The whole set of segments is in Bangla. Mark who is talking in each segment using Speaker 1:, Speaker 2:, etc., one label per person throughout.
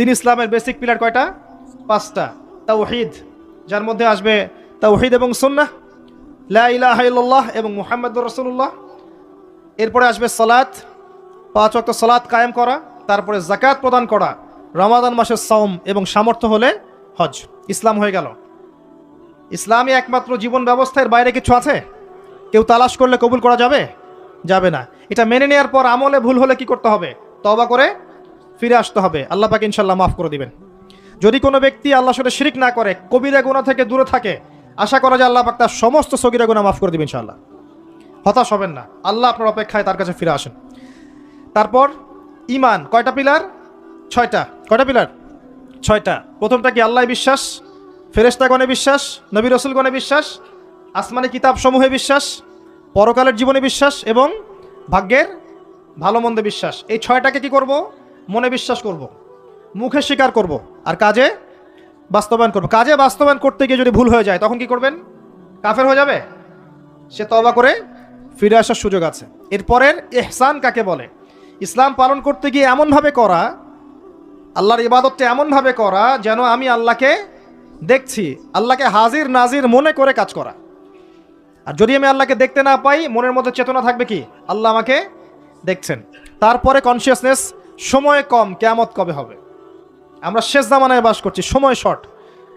Speaker 1: তিন ইসলামের বেসিক পিলার কয়টা? পাঁচটা। তাওহিদ, যার মধ্যে আসবে তাওহিদ এবং সুন্নাহ, লা ইলাহা ইল্লাল্লাহ এবং মুহাম্মদুর রসুল্লাহ এরপরে আসবে সালাত, পাঁচ ওয়াক্ত সালাত কায়েম করা, তারপরে জাকাত প্রদান করা, রমাদান মাসের সাওম এবং সামর্থ্য হলে হজ। ইসলাম হয়ে গেল। ইসলামী একমাত্র জীবন ব্যবস্থার বাইরে কিছু আছে? কেউ তালাশ করলে কবুল করা যাবে? যাবে না। এটা মেনে নেওয়ার পর আমলে ভুল হলে কি করতে হবে? তবা করে ফিরে আসতে হবে। আল্লাহ পাকে ইনশাল্লাহ মাফ করে দিবেন। যদি কোনো ব্যক্তি আল্লাহ সাথে শিরিক না করে, কবিরা গুণা থেকে দূরে থাকে, আশা করা যায় আল্লাহ পাক তার সমস্ত সগিরা গুণা মাফ করে দিবেন ইনশাল্লাহ হতাশ হবেন না। আল্লাহ আপনার অপেক্ষায় তার কাছে ফিরে আসেন। তারপর ইমান কয়টা পিলার? ছয়টা। কয়টা পিলার? ছয়টা। প্রথমটা কি আল্লাহ বিশ্বাস? ফেরেস্তাগণে বিশ্বাস? নবী রসুলগণে বিশ্বাস? আসমানি কিতাব সমূহে বিশ্বাস? পরকালের জীবনে বিশ্বাস? এবং ভাগ্যের ভালো মন্দে বিশ্বাস? এই ছয়টাকে কি করব? মনে বিশ্বাস করব, মুখে স্বীকার করব আর কাজে বাস্তবায়ন করব। কাজে বাস্তবায়ন করতে গিয়ে যদি ভুল হয়ে যায়, তখন কি করবেন? কাফের হয়ে যাবে? সে তবা করে ফিরে আসার সুযোগ আছে। এরপরের এহসান কাকে বলে? ইসলাম পালন করতে গিয়ে এমনভাবে করা, আল্লাহর ইবাদতটা এমনভাবে করা যেন আমি আল্লাহকে দেখছি, আল্লাহকে হাজির নাজির মনে করে কাজ করা। আর যদি আমি আল্লাহকে দেখতে না পাই, মনের মধ্যে চেতনা থাকবে কি? আল্লাহ আমাকে দেখছেন। তারপরে কনসিয়াসনেস সময় কম, কেয়ামত কবে হবে? আমরা শেষ জামানায় বাস করছি, সময় শর্ট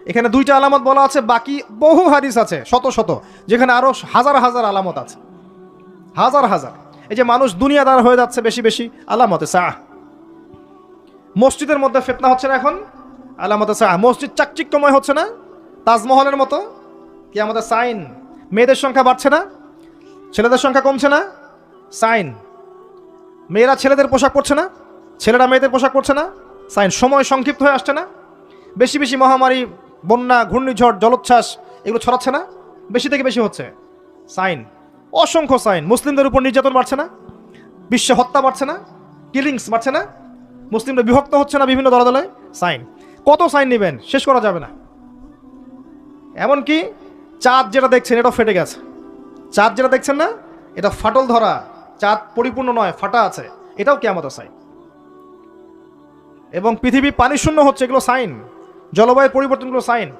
Speaker 1: এখানে দুইটা আলামত বলা আছে, বাকি বহু হাদিস আছে, শত শত, যেখানে আরও হাজার হাজার আলামত আছে। হাজার হাজার। এই যে মানুষ দুনিয়াদার হয়ে যাচ্ছে বেশি বেশি, আলামতে সাহ। মসজিদের মধ্যে ফেতনা হচ্ছে না এখন, আলামতে সাহ। মসজিদ চাকচিক্যময় হচ্ছে না, তাজমহলের মতো কি আমাদের সাইন। মেয়েদের সংখ্যা বাড়ছে না, ছেলেদের সংখ্যা কমছে না, সাইন। মেয়েরা ছেলেদের পোশাক পরছে না ছেলেরা মেয়েদের পোশাক পরছে না, সাইন সময় সংক্ষিপ্ত হয়ে আসছে না, বেশি বেশি মহামারী, বন্যা, ঘূর্ণিঝড়, জলোচ্ছ্বাস এগুলো ছড়াচ্ছে না, বেশি থেকে বেশি হচ্ছে। সাইন, অসংখ্য সাইন, মুসলিমদের উপর নির্যাতন বাড়ছে না, বিশ্বে হত্যা বাড়ছে না কিলিংস বাড়ছে না, মুসলিমরা বিভক্ত হচ্ছে না বিভিন্ন দলে দলে সাইন, কত সাইন নেবেন? শেষ করা যাবে না। এমনকি চাঁদ যেটা দেখছেন, এটাও ফেটে গেছে। চাঁদ যেটা দেখছেন না, এটা ফাটল ধরা, চাঁদ পরিপূর্ণ নয়, ফাটা আছে। এটাও কেমত সাইন। এবং পৃথিবী পানি শূন্য হচ্ছে, এগুলো সাইন। জলবায়ুর পরিবর্তনগুলো সাইন।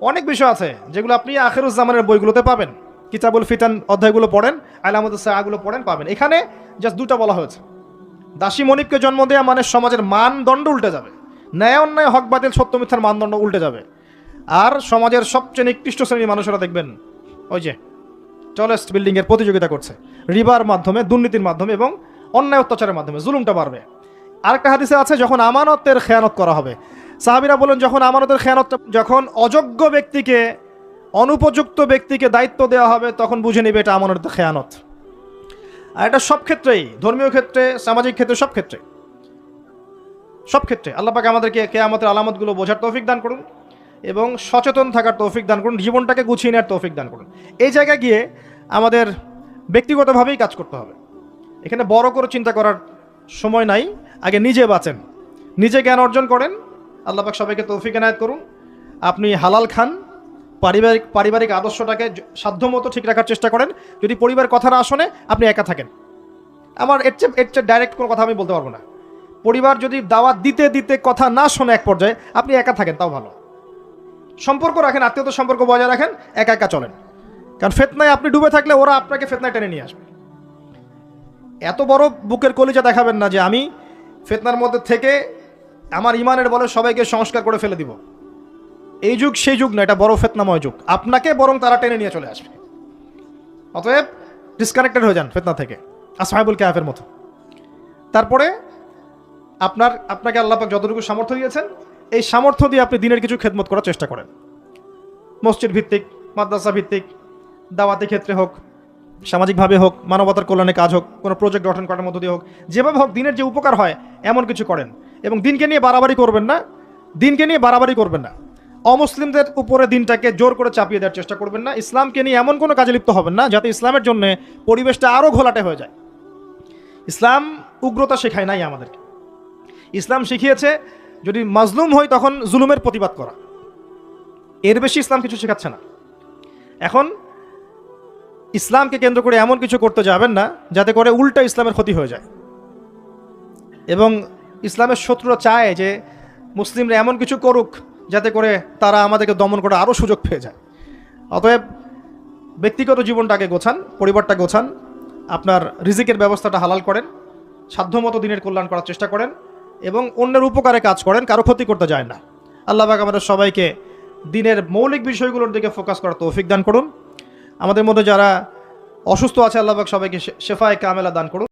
Speaker 1: অনেক বিষয় আছে যেগুলো আপনি আখেরুজ্জামানের বইগুলোতে পাবেন। কিতাবুল ফিতান অধ্যায়গুলো পড়েন আলামত সাহাগুলো পড়েন, পাবেন। এখানে জাস্ট দুটা বলা হয়েছে। দাসী মনিবকে জন্ম দেওয়া মানে সমাজের মানদণ্ড উল্টে যাবে। ন্যায় অন্যায়, হক বাতিল, সত্য মিথ্যার মানদণ্ড উল্টে যাবে। আর সমাজের সবচেয়ে নিকৃষ্ট শ্রেণির মানুষেরা দেখবেন, ওই যে টলেস্ট বিল্ডিংয়ের প্রতিযোগিতা করছে। রিবার মাধ্যমে, দুর্নীতির মাধ্যমে এবং অন্যায় অত্যাচারের মাধ্যমে। জুলুমটা বাড়বে। আরেকটা হাদিসে আছে, যখন আমানতের খেয়ানত করা হবে। সাহাবিরা বলেন যখন আমানতের খেয়ানত, যখন অযোগ্য ব্যক্তিকে, অনুপযুক্ত ব্যক্তিকে দায়িত্ব দেওয়া হবে, তখন বুঝে নেবে এটা আমানতের খেয়ানত। আর এটা সব ক্ষেত্রেই, ধর্মীয় ক্ষেত্রে, সামাজিক ক্ষেত্রে, সব ক্ষেত্রে। সব ক্ষেত্রে। আল্লাহ পাকে আমাদেরকে কেয়ামতের আলামতগুলো বোঝার তৌফিক দান করুন এবং সচেতন থাকার তৌফিক দান করুন, জীবনটাকে গুছিয়ে নেওয়ার তৌফিক দান করুন। এই জায়গায় গিয়ে আমাদের ব্যক্তিগতভাবেই কাজ করতে হবে। এখানে বড় করে চিন্তা করার সময় নাই, আগে নিজে বাঁচেন। নিজে জ্ঞান অর্জন করেন। আল্লাহ পাক সবাইকে তৌফিক এনায়ত করুন। আপনি হালাল খান, পারিবারিক পারিবারিক আদর্শটাকে সাধ্যমতো ঠিক রাখার চেষ্টা করেন। যদি পরিবার কথা না শোনে, আপনি একা থাকেন। আমার এর চেয়ে এর চেয়ে ডাইরেক্ট কোনো কথা আমি বলতে পারব না। পরিবার যদি দাওয়াত দিতে দিতে কথা না শোনে এক পর্যায়ে, আপনি একা থাকেন, তাও ভালো। সম্পর্ক রাখেন, আত্মীয়তার সম্পর্ক বজায় রাখেন, একা একা চলেন। কারণ ফেতনায় আপনি ডুবে থাকলে ওরা আপনাকে ফেতনায় টেনে নিয়ে আসবে। এত বড় বুকের কলিজা দেখাবেন না যে আমি ফেতনার মধ্যে থেকে আমার ইমানের বলে সবাইকে সংস্কার করে ফেলে দিব। এই যুগ সেই যুগ না, এটা বড় ফেতনাময় যুগ। আপনাকে বরং তারা টেনে নিয়ে চলে আসবে। অতএব ডিসকানেক্টেড হয়ে যান ফেতনা থেকে, আসহাবুল ক্যাফের মতো। তারপরে আপনার, আপনাকে আল্লাপাক যতটুকু সামর্থ্য দিয়েছেন, এই সামর্থ্য দিয়ে আপনি দিনের কিছু খেদমত করার চেষ্টা করেন। মসজিদ ভিত্তিক, মাদ্রাসা ভিত্তিক, দাওয়াতি ক্ষেত্রে হোক সামাজিকভাবে হোক, মানবতার কল্যাণে কাজ হোক, কোনো প্রজেক্ট গঠন করার মধ্য দিয়ে হোক, যেভাবে হোক দিনের যে উপকার হয়, এমন কিছু করেন। এবং দিনকে নিয়ে বাড়াবাড়ি করবেন না, দিনকে নিয়ে বাড়াবাড়ি করবেন না। অমুসলিমদের উপরে দিনটাকে জোর করে চাপিয়ে দেওয়ার চেষ্টা করবেন না। ইসলামকে নিয়ে এমন কোনো কাজে লিপ্ত হবেন না, যাতে ইসলামের জন্য পরিবেশটা আরও ঘোলাটে হয়ে যায়। ইসলাম উগ্রতা শেখায় নাই আমাদেরকে। ইসলাম শিখিয়েছে, যদি মাজলুম হয় তখন জুলুমের প্রতিবাদ করা। এর বেশি ইসলাম কিছু শেখাচ্ছে না। এখন ইসলামকে কেন্দ্র করে এমন কিছু করতে যাবেন না, যাতে করে উল্টা ইসলামের ক্ষতি হয়ে যায়। এবং ইসলামের শত্রুরা চায় যে মুসলিমরা এমন কিছু করুক, যাতে করে তারা আমাদেরকে দমন করে আরও সুযোগ পেয়ে যায়। অতএব ব্যক্তিগত জীবনটাকে গোছান, পরিবারটা গোছান, আপনার রিজিকের ব্যবস্থাটা হালাল করেন, সাধ্যমতো দিনের কল্যাণ করার চেষ্টা করেন, এবং অন্যের উপকারে কাজ করেন, কারও ক্ষতি করতে যায় না। আল্লাহ আমাদের সবাইকে দিনের মৌলিক বিষয়গুলোর দিকে ফোকাস করার তৌফিক দান করুন। আমাদের মধ্যে যারা অসুস্থ আছে আল্লাহ পাক সবাইকে শেফায়ে কামেলা দান করুন